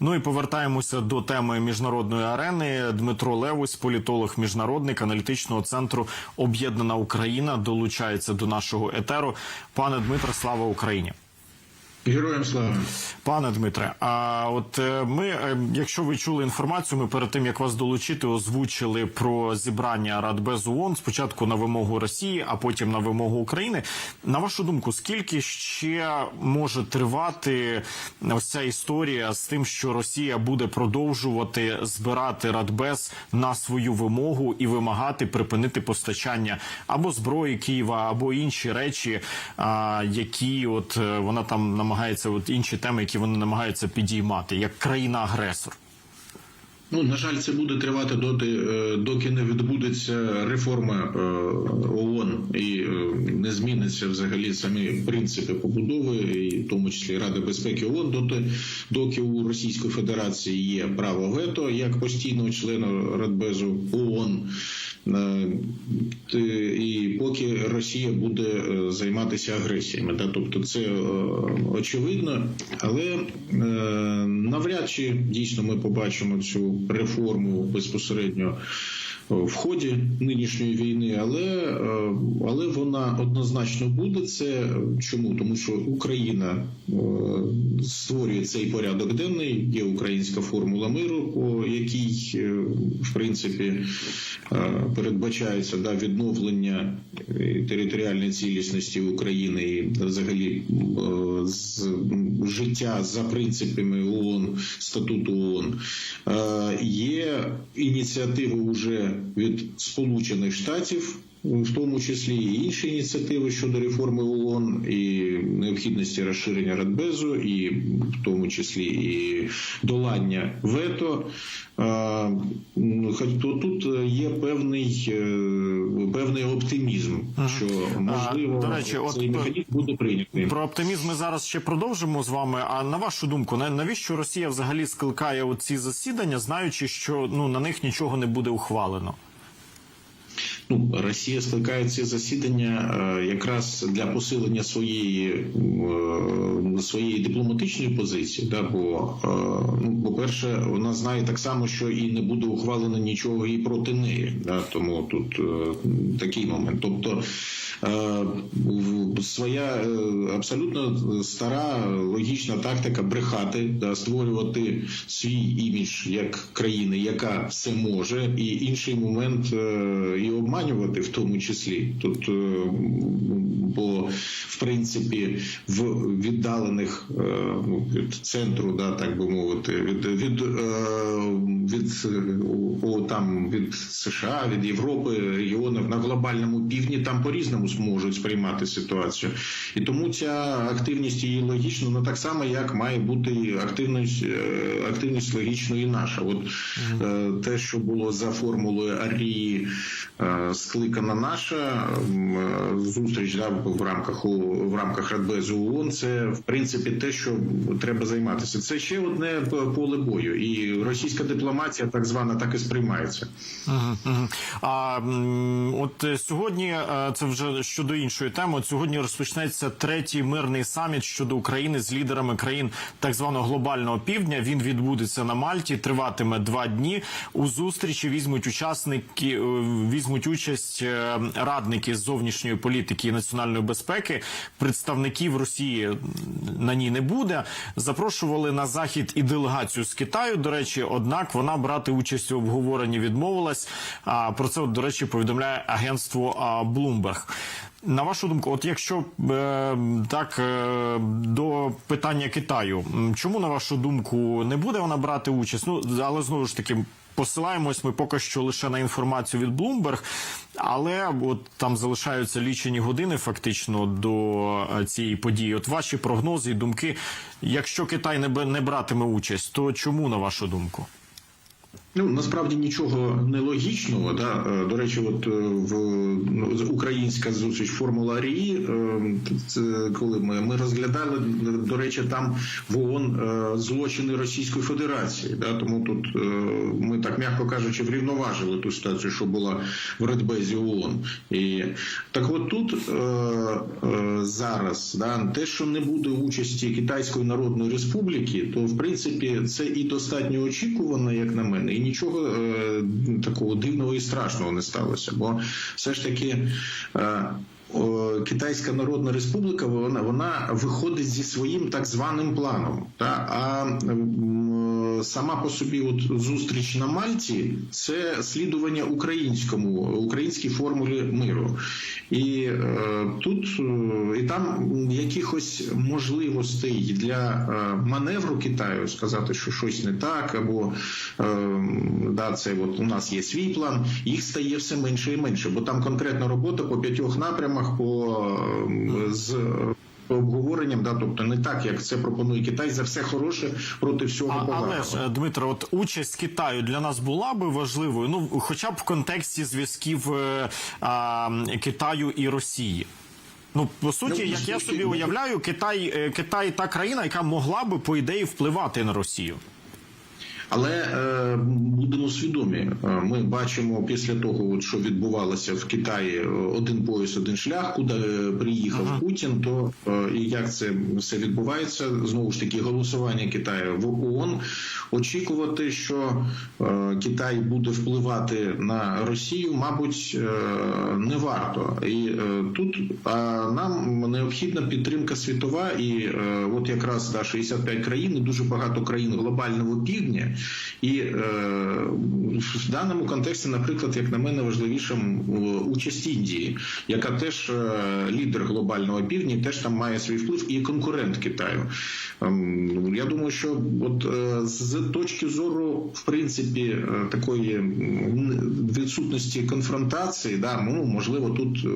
Ну і повертаємося до теми міжнародної арени. Дмитро Левусь, політолог, міжнародник аналітичного центру Об'єднана Україна, долучається до нашого етеру. Пане Дмитро, слава Україні. Героям слава. Пане Дмитре, а от е, ми, е, якщо ви чули інформацію, ми перед тим як вас долучити, озвучили про зібрання Радбезу ООН, спочатку на вимогу Росії, а потім на вимогу України. На вашу думку, скільки ще може тривати ось ця історія з тим, що Росія буде продовжувати збирати Радбез на свою вимогу і вимагати припинити постачання або зброї Києва, або інші речі, які от е, вона там намагається, от інші теми, які вони намагаються підіймати, як країна-агресор. Ну на жаль, це буде тривати доти, е, доки не відбудеться реформа е, ООН і е, не зміниться взагалі самі принципи побудови, і в тому числі Ради безпеки ООН, доти, доки у Російської Федерації є право вето як постійного члена Радбезу ООН. І поки Росія буде займатися агресіями, да, тобто це очевидно, але навряд чи дійсно ми побачимо цю реформу безпосередньо в ході нинішньої війни, але, е, але вона однозначно буде. Це чому? Тому що Україна е, створює цей порядок денний, є українська формула миру, по якій е, в принципі передбачається да, відновлення територіальної цілісності України і взагалі з життя за принципами ООН, статуту ООН. Є ініціативи уже від Сполучених Штатів. В тому числі і інші ініціативи щодо реформи ООН і необхідності розширення Радбезу, і в тому числі і долання вето. А, ну, то тут є певний, е, певний оптимізм, що можливо до речі, от цей механізм буде прийнятий. Про оптимізм ми зараз ще продовжимо з вами. А на вашу думку, на- навіщо Росія взагалі скликає ці засідання, знаючи, що ну на них нічого не буде ухвалено? Ну, Росія скликає ці засідання е, якраз для посилення своєї е, своєї дипломатичної позиції. Да, бо, е, ну, по-перше, вона знає так само, що і не буде ухвалено нічого і проти неї. Да, тому тут такий момент. Тобто своя абсолютно стара логічна тактика брехати, да, створювати свій імідж як країни, яка все може, і інший момент і обманювати в тому числі. Тут е, бо в принципі в віддалених е, від центру, да, так би мовити, від від, е, від о, там від США, від Європи, регіонів на глобальному півдні там по-різному зможуть сприймати ситуацію, і тому ця активність її логічно, ну так само як має бути активність, активність логічно і наша. От е, те, що було за формулою Арії, скликана наша е, зустріч да, в рамках в рамках Радбезу ООН, це в принципі те, що треба займатися. Це ще одне поле бою, і російська дипломатія, так звана, так і сприймається. А от е, сьогодні е, це вже щодо іншої теми. От сьогодні розпочнеться третій мирний саміт щодо України з лідерами країн так званого глобального півдня. Він відбудеться на Мальті, триватиме два дні. У зустрічі візьмуть учасники, візьмуть участь е, радники з зовнішньої політики і національної безпеки. Представників Росії на ній не буде. Запрошували на захід і делегацію з Китаю. До речі, однак вона брати участь у обговоренні відмовилась. А про це, до речі, повідомляє агентство Bloomberg. На вашу думку, от якщо е, так е, до питання Китаю, чому на вашу думку не буде вона брати участь? Ну але знову ж таки. Посилаємось ми поки що лише на інформацію від Bloomberg, але от там залишаються лічені години фактично до е, цієї події. От ваші прогнози і думки, якщо Китай не, братиме участь, то чому на вашу думку? Ну насправді нічого нелогічного. Да? Е, До речі, от е, в ну, українська зустріч Формула Рії, е, це коли ми, ми розглядали, до речі, там в ООН злочини Російської Федерації. Да? Тому тут ми так м'яко кажучи, врівноважили ту ситуацію, що була в Радбезі ООН. І так, от тут зараз да, те, що не буде участі Китайської Народної Республіки, то в принципі це і достатньо очікувано, як на мене, нічого е, такого дивного і страшного не сталося. Бо все ж таки. Е, Китайська Народна Республіка вона вона виходить зі своїм так званим планом. Та а сама по собі, от зустріч на Мальті, це слідування українському українській формулі миру, і е, тут е, і там якихось можливостей для е, маневру Китаю сказати, що щось не так, або да, це от у нас є свій план, їх стає все менше і менше, бо там конкретна робота по п'ятьох напрямах, по е, з обговоренням, да, тобто не так, як це пропонує Китай за все хороше проти всього А, поганого. але ж е, Дмитро, от участь Китаю для нас була би важливою, ну хоча б в контексті зв'язків е, Китаю і Росії. Ну по суті, Ну, як я собі уявляю, Китай, е, Китай та країна, яка могла би по ідеї впливати на Росію. Але е, будемо свідомі. Е, Ми бачимо після того, що відбувалося в Китаї, е, один пояс, один шлях, куди е, приїхав Путін. То е, і як це все відбувається? Знову ж таки, голосування Китаю в ООН. Очікувати, що е, Китай буде впливати на Росію, мабуть, е, не варто. І е, тут а нам необхідна підтримка світова, і е, от якраз да, 65 країн, і дуже багато країн глобального півдня. І е, в даному контексті, наприклад, як на мене, важливішим е, участь Індії, яка теж е, лідер глобального півдня, теж там має свій вплив і конкурент Китаю. Ем, Я думаю, що от е, з точки зору, в принципі, такої відсутності конфронтації, да, ну можливо, тут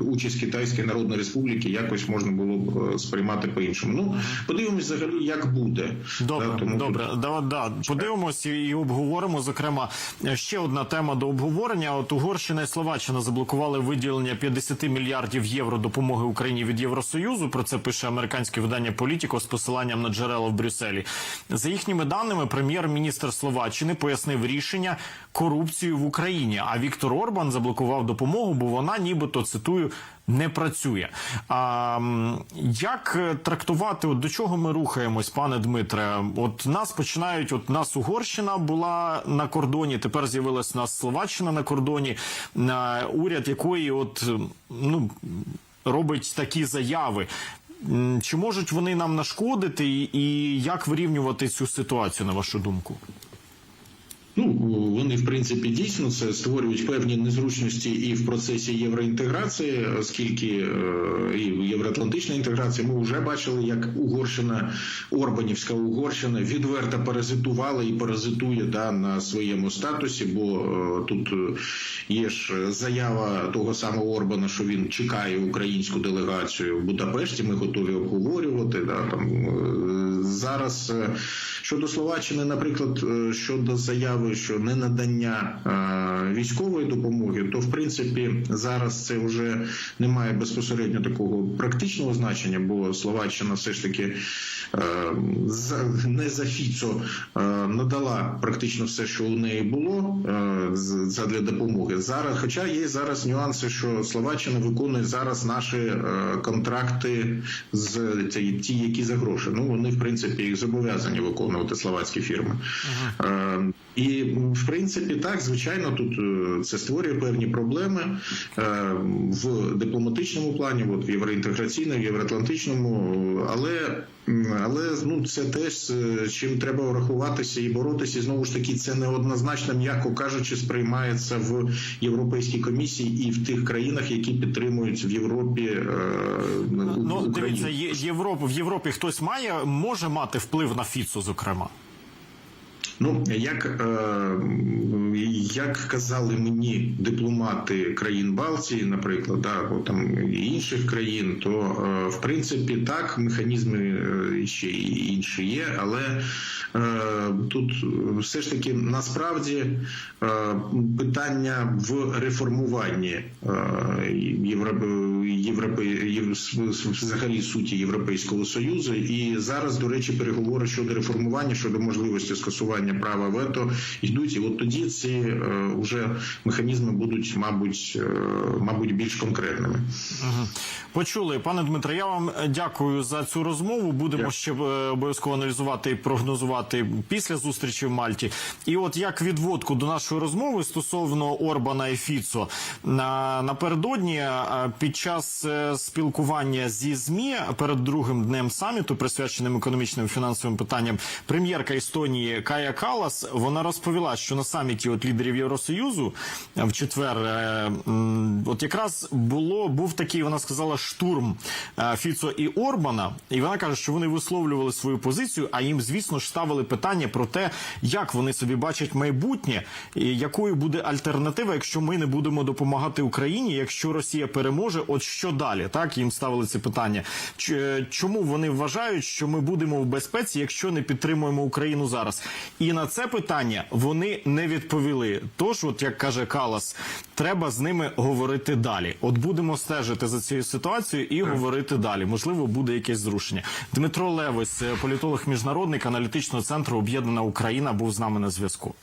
участь Китайської Народної Республіки якось можна було б сприймати по-іншому. Ну подивимось взагалі, як буде. Добре, Да, тому добре, да, да. Подивимось і, обговоримо. Зокрема, ще одна тема до обговорення. От Угорщина і Словаччина заблокували виділення 50 мільярдів євро допомоги Україні від Євросоюзу. Про це пише американське видання Політіко з посиланням на джерела в Брюсселі. За їхніми даними, прем'єр-міністр Словаччини пояснив рішення корупцію в Україні. А Віктор Орбан заблокував допомогу, бо вона, нібито цитую, не працює. А, як е, трактувати, от до чого ми рухаємось, пане Дмитре? От нас починають, от нас Угорщина була на кордоні, тепер з'явилась у нас Словаччина на кордоні, уряд якої от е, ну робить такі заяви. Чи можуть вони нам нашкодити, і як вирівнювати цю ситуацію, на вашу думку? Ну вони в принципі дійсно це створюють певні незручності і в процесі євроінтеграції, оскільки е, і євроатлантична інтеграція. Ми вже бачили, як Угорщина, Орбанівська Угорщина відверто паразитувала і паразитує да на своєму статусі. Бо е, тут е, є ж заява того самого Орбана, що він чекає українську делегацію в Будапешті. Ми готові обговорювати. Да там зараз щодо Словаччини, наприклад, щодо заяви, що не надання е, військової допомоги, то в принципі зараз це вже не має безпосередньо такого практичного значення, бо Словаччина все ж таки е, не за Фіцо е, надала практично все, що у неї було задля допомоги. Зараз, хоча є зараз нюанси, що Словаччина виконує зараз наші контракти з ті, ті, які за гроші. Ну вони в принципі їх зобов'язані виконувати словацькі фірми. Е, і в принципі, так звичайно, тут е, це створює певні проблеми е, в дипломатичному плані, от в євроінтеграційному, в євроатлантичному, е, але. Але ну це теж з чим треба врахуватися і боротися. І знову ж таки, це неоднозначно, м'яко кажучи, сприймається в Європейській комісії і в тих країнах, які підтримують в Європі е, Ну Україну. дивіться, є Європа в Європі хтось має може мати вплив на Фіцу, зокрема. Ну як, е, як казали мені дипломати країн Балтії, наприклад, да, або там інших країн, то е, в принципі так механізми е, ще інші є, але е, тут все ж таки насправді питання в реформуванні Європи, взагалі суті Європейського союзу. І зараз, до речі, переговори щодо реформування, щодо можливості скасування права вето йдуть. І от тоді ці вже механізми будуть, мабуть, е, мабуть, більш конкретними. Почули, пане Дмитре. Я вам дякую за цю розмову. Будемо Дякую. ще е, обов'язково аналізувати і прогнозувати після зустрічі в Мальті. І от як відводку до нашої розмови стосовно Орбана і Фіцо напередодні е, під час е, спілкування зі змі перед другим днем саміту, присвяченим економічним і фінансовим питанням, прем'єрка Естонії Кая Калас вона розповіла, що на саміті от лідерів Євросоюзу е, в четвер, е, от якраз було був такий, вона сказала, штурм е, Фіцо і Орбана, і вона каже, що вони висловлювали свою позицію, а їм, звісно ж, ставили питання про те, як вони собі бачать майбутнє, і якою буде альтернатива, якщо ми не будемо допомагати Україні, якщо Росія переможе, от що далі? Так їм ставили це питання. Чому вони вважають, що ми будемо в безпеці, якщо не підтримуємо Україну зараз? І на це питання вони не відповіли. Тож, от як каже Калас, треба з ними говорити далі. От будемо стежити за цією ситуацією і говорити далі. Можливо, буде якесь зрушення. Дмитро Левис, е, політолог міжнародник аналітичного центру Об'єднана Україна, був з нами на зв'язку.